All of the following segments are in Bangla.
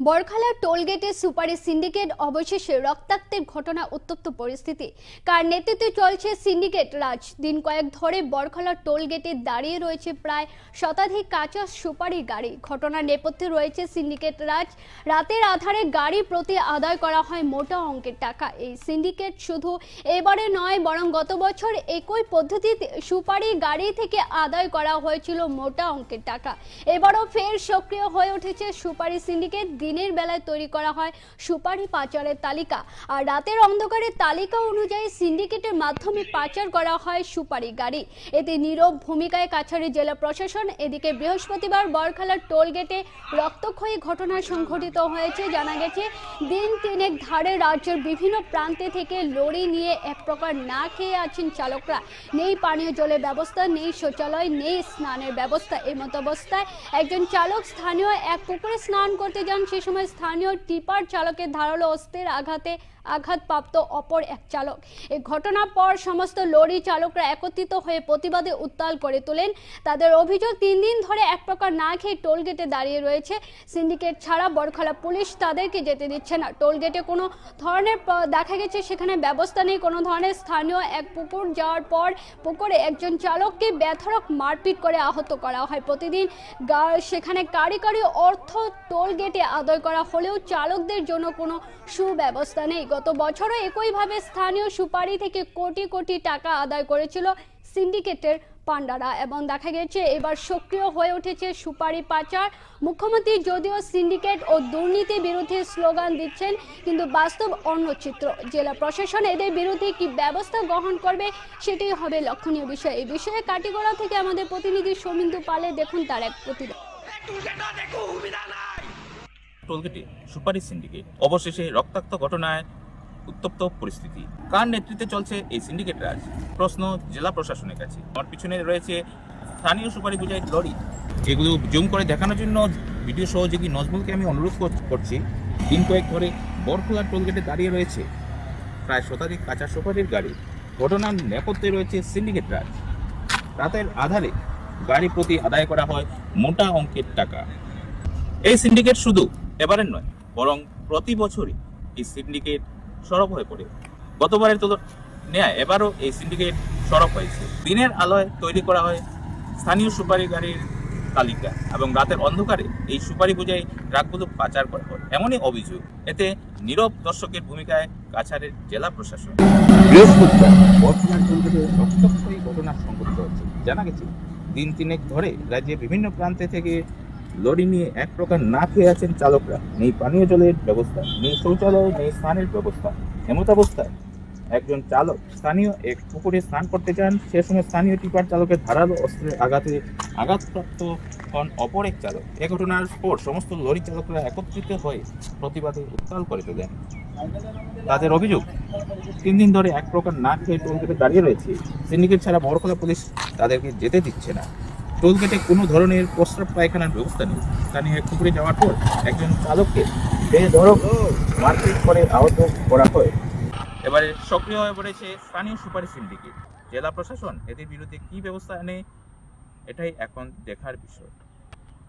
বরখালা টোলগেটে সুপারি সিন্ডিকেট অবশেষে রক্তাক্তের ঘটনা উত্তপ্ত পরিস্থিতি। কার নেতৃত্বে চলছে সিন্ডিকেট রাজ? দিন কয়েক ধরে বরখালা টোলগেটে দাঁড়িয়ে রয়েছে প্রায় শতাধিক কাঁচা সুপারি গাড়ি। ঘটনার নেপথ্যে রয়েছে সিন্ডিকেট রাজ। রাতের আধারে গাড়ি প্রতি আদায় করা হয় মোটা অঙ্কের টাকা। এই সিন্ডিকেট শুধু এবারে নয়, বরং গত বছর একই পদ্ধতিতে সুপারি গাড়ি থেকে আদায় করা হয়েছিল মোটা অঙ্কের টাকা। এবারও ফের সক্রিয় হয়ে উঠেছে সুপারি সিন্ডিকেট। দিনের বেলায় তৈরি করা হয় সুপারি পাচারের তালিকা। আর রাতের অন্ধকারের তালিকা অনুযায়ী সিন্ডিকেটের মাধ্যমে পাচার করা হয় সুপারি গাড়ি। এতে নীরব ভূমিকায় কাছাড়ি জেলা প্রশাসন, এদিকে বৃহস্পতিবার বরখালার টোল গেটে রক্তক্ষয়ী ঘটনা সংঘটিত হয়েছে। জানা গেছে, দিন তিনেক ধারে রাজ্যের বিভিন্ন প্রান্তে থেকে লরি নিয়ে এক প্রকার না খেয়ে আছেন চালকরা। নেই পানীয় জলের ব্যবস্থা, নেই শৌচালয়, নেই স্নানের ব্যবস্থা। এমত অবস্থায় একজন চালক স্থানীয় এক পুকুরে স্নান করতে যান সে সময় স্থানীয় টিপার চালকের ধারালো অস্ত্রের আঘাতে আঘাতপ্রাপ্ত অপর এক চালক। এই ঘটনার পর সমস্ত লরি চালকরা একত্রিত হয়ে প্রতিবাদে উত্তাল করে তোলেন। তাদের অভিযোগ তিন দিন ধরে এক প্রকার না খেয়ে টোল গেটে দাঁড়িয়ে রয়েছে। সিন্ডিকেট ছাড়া বরখলা পুলিশ তাদেরকে যেতে দিচ্ছে না। টোল গেটে কোনো ধরনের দেখা গেছে, সেখানে ব্যবস্থা নেই। কোনো ধরনের স্থানীয় এক পুকুর যাওয়ার পর পুকুরে একজন চালককে ব্যথরক মারপিট করে আহত করা হয়। প্রতিদিন সেখানে কারি কারি অর্থ টোল গেটে আদায় করা হলেও চালকদের জন্য কোনো সুব্যবস্থা নেই। গত বছরও একইভাবে স্থানীয় সুপারি থেকে কোটি কোটি টাকা আদায় করেছিল সিন্ডিকেটের পান্ডারা এবং দেখা গেছে এবার সক্রিয় হয়ে উঠেছে সুপারি পাচার। মুখ্যমন্ত্রী যদিও সিন্ডিকেট ও দুর্নীতির বিরুদ্ধে স্লোগান দিচ্ছেন, কিন্তু বাস্তব অন্য চিত্র। জেলা প্রশাসন এদের বিরুদ্ধে কি ব্যবস্থা গ্রহণ করবে সেটাই হবে লক্ষণীয় বিষয়। এই বিষয়ে কাটিগড়া থেকে আমাদের প্রতিনিধি সৌমিন্দু পালে দেখুন তার এক প্রতিবেদন। সুপারি সিন্ডিকেট। অবশেষে রক্তাক্ত ঘটনায় উত্তপ্ত পরিস্থিতি। কার নেতৃত্বে চলছে এই সিন্ডিকেট রাজ? প্রশ্ন জেলা প্রশাসনের কাছে। আমার পিছনে রয়েছে স্থানীয় সুপারি বুঝাই লরি। এগুলো জুম করে দেখানোর জন্য ভিডিও সহযোগী নজমুলকে আমি অনুরোধ করছি, দিন কয়েক ধরে বরখোলা টোলগেটে দাঁড়িয়ে রয়েছে। প্রায় শতাধিক কাঁচা সুপারির গাড়ি। ঘটনার নেপথ্যে রয়েছে সিন্ডিকেট রাজ। রাতের আধারে গাড়ি প্রতি আদায় করা হয় মোটা অঙ্কের টাকা। এই সিন্ডিকেট শুধু এবারের নয়, বরং প্রতি বছরই এই সিন্ডিকেট সরব হয়ে পড়ে। গতবারের তুলনায় ন্যায় এবারও এই সিন্ডিকেট সরব হয়েছে। দিনের আলোয় তৈরি করা হয় স্থানীয় সুপারি গাড়ির তালিকা এবং রাতের অন্ধকারে এই সুপারি বোঝাই ট্রাকগুলো পাচার করা হয়। এমনই অভিযোগ। এতে নীরব দর্শকের ভূমিকায় কাছাড়ের জেলা প্রশাসন। বৃহস্পতিবার বর্তমান দুর্গতে রক্তক্ষয়ী ঘটনা সংঘটিত হচ্ছে। জানা গেছে দিন তিনেক ধরে রাজ্যের বিভিন্ন প্রান্তে থেকে লরি নিয়ে এক প্রকার না খেয়ে আছেন চালকরা। নেই পানীয় জলের ব্যবস্থা, নেই শৌচালয়, নেই স্নানের ব্যবস্থা এমত অবস্থায় একজন চালক স্থানীয় এক পুকুরে স্নান করতে যান, সে সময় স্থানীয় টিপার চালকের ধারালো অস্ত্রের আঘাতে আঘাতপ্রাপ্ত হন অপর এক চালক। এ ঘটনার পর সমস্ত লরি চালকরা একত্রিত হয়ে প্রতিবাদে উত্তাল করে তোলেন। তাদের অভিযোগ, তিন দিন ধরে এক প্রকার না খেয়ে টোলগেটে দাঁড়িয়ে রয়েছে। সিন্ডিকেট ছাড়া বড়খোলা পুলিশ তাদেরকে যেতে দিচ্ছে না। টোলগেটে কোনো ধরনের প্রস্রাব পায়খানার ব্যবস্থা নেই। স্থানীয় পুকুরে যাওয়ার পর একজন চালককে বেধড়ক মারপিট করে আহত করা হয়। এবারে সক্রিয় হয়ে পড়েছে স্থানীয় সুপারি সিন্ডিকেট। জেলা প্রশাসন এদের বিরুদ্ধে কি ব্যবস্থা নেয় এটাই এখন দেখার বিষয়।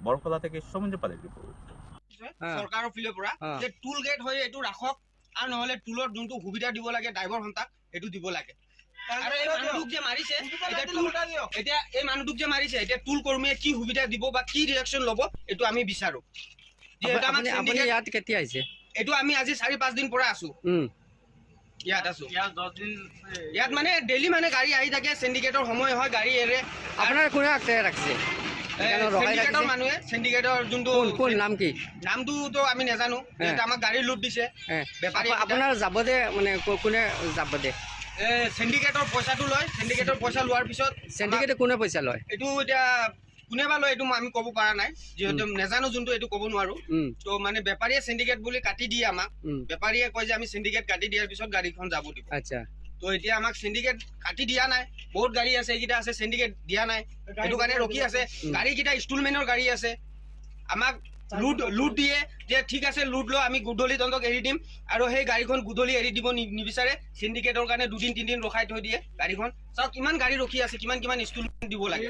বড়খোলা থেকে সমুদ্র পালের রিপোর্ট হ্যাঁ। চৰকাৰৰ ফালৰ পৰা হ্যাঁ। যে টুল গেট হৈ এইটো ৰাখক আৰু নহ'লে টুলৰ যোনটো সুবিধা দিব লাগে ড্ৰাইভাৰ সন্তাক সেইটো দিব লাগে। এতিয়া এই মানুহটোক যে মাৰিছে এতিয়া টুল কৰ্মীয়ে কি সুবিধা দিব বা কি ৰিয়েকশ্যন ল'ব এইটো আমি বিচাৰো। যিহেতু আমাক আপুনি আপুনি syndicate- ইয়াত কেতিয়া আহিছে? এইটো আমি আজি চাৰি পাঁচ দিন পৰা আছো। ইয়াত আছো। ইয়াত মানে ডেইলি মানে গাড়ী আহি থাকে চিণ্ডিকেটৰ সময় হয় গাড়ী এৰে। আপোনাৰ কোনে আগতে ৰাখিছে। চিণ্ডিকেটৰ মানুহে চিণ্ডিকেটৰ যোনটো নাম কি? নামটোতো আমি নাজানো যিহেতু আমাক গাড়ী লুট দিছে। বেপাৰী আপোনাৰ যাব দে মানে কোনে যাব দে? চিণ্ডিকেটৰ পইচাটো লয় চিণ্ডিকেটৰ পইচা লোৱাৰ পিছত চেণ্ডিকেটে কোনে পইচা লয়? এইটো এতিয়া কোনে বা লয় এইটো আমি ক'ব পৰা নাই যিহেতু নাজানো যোনটো এইটো ক'ব নোৱাৰো। তো মানে বেপাৰীয়ে চিণ্ডিকেট বুলি কাটি দিয়ে আমাক। বেপাৰীয়ে কয় যে আমি চিণ্ডিকেট কাটি দিয়াৰ পিছত গাড়ীখন যাব দিব। আচ্ছা। তো এতিয়া আমাক চিণ্ডিকেট কাটি দিয়া নাই বহুত গাড়ী আছে এইকেইটা আছে চিণ্ডিকেট দিয়া নাই। সেইটো কাৰণে ৰখি আছে। গাড়ীকেইটা ইনষ্টলমেণ্টৰ গাড়ী আছে। আমাক লুট লুট দিয়ে। যে ঠিক আছে লুট লৈ আমি গধূলি তহঁতক এৰি দিম। আৰু সেই গাড়ীখন গধূলি এৰি দিব নিবিচাৰে। চিণ্ডিকেটৰ কাৰণে দুদিন তিনিদিন ৰখাই থৈ দিয়ে গাড়ীখন। চাওক কিমান গাড়ী ৰখি আছে কিমান কিমান ইনষ্টলমেণ্ট দিব লাগে।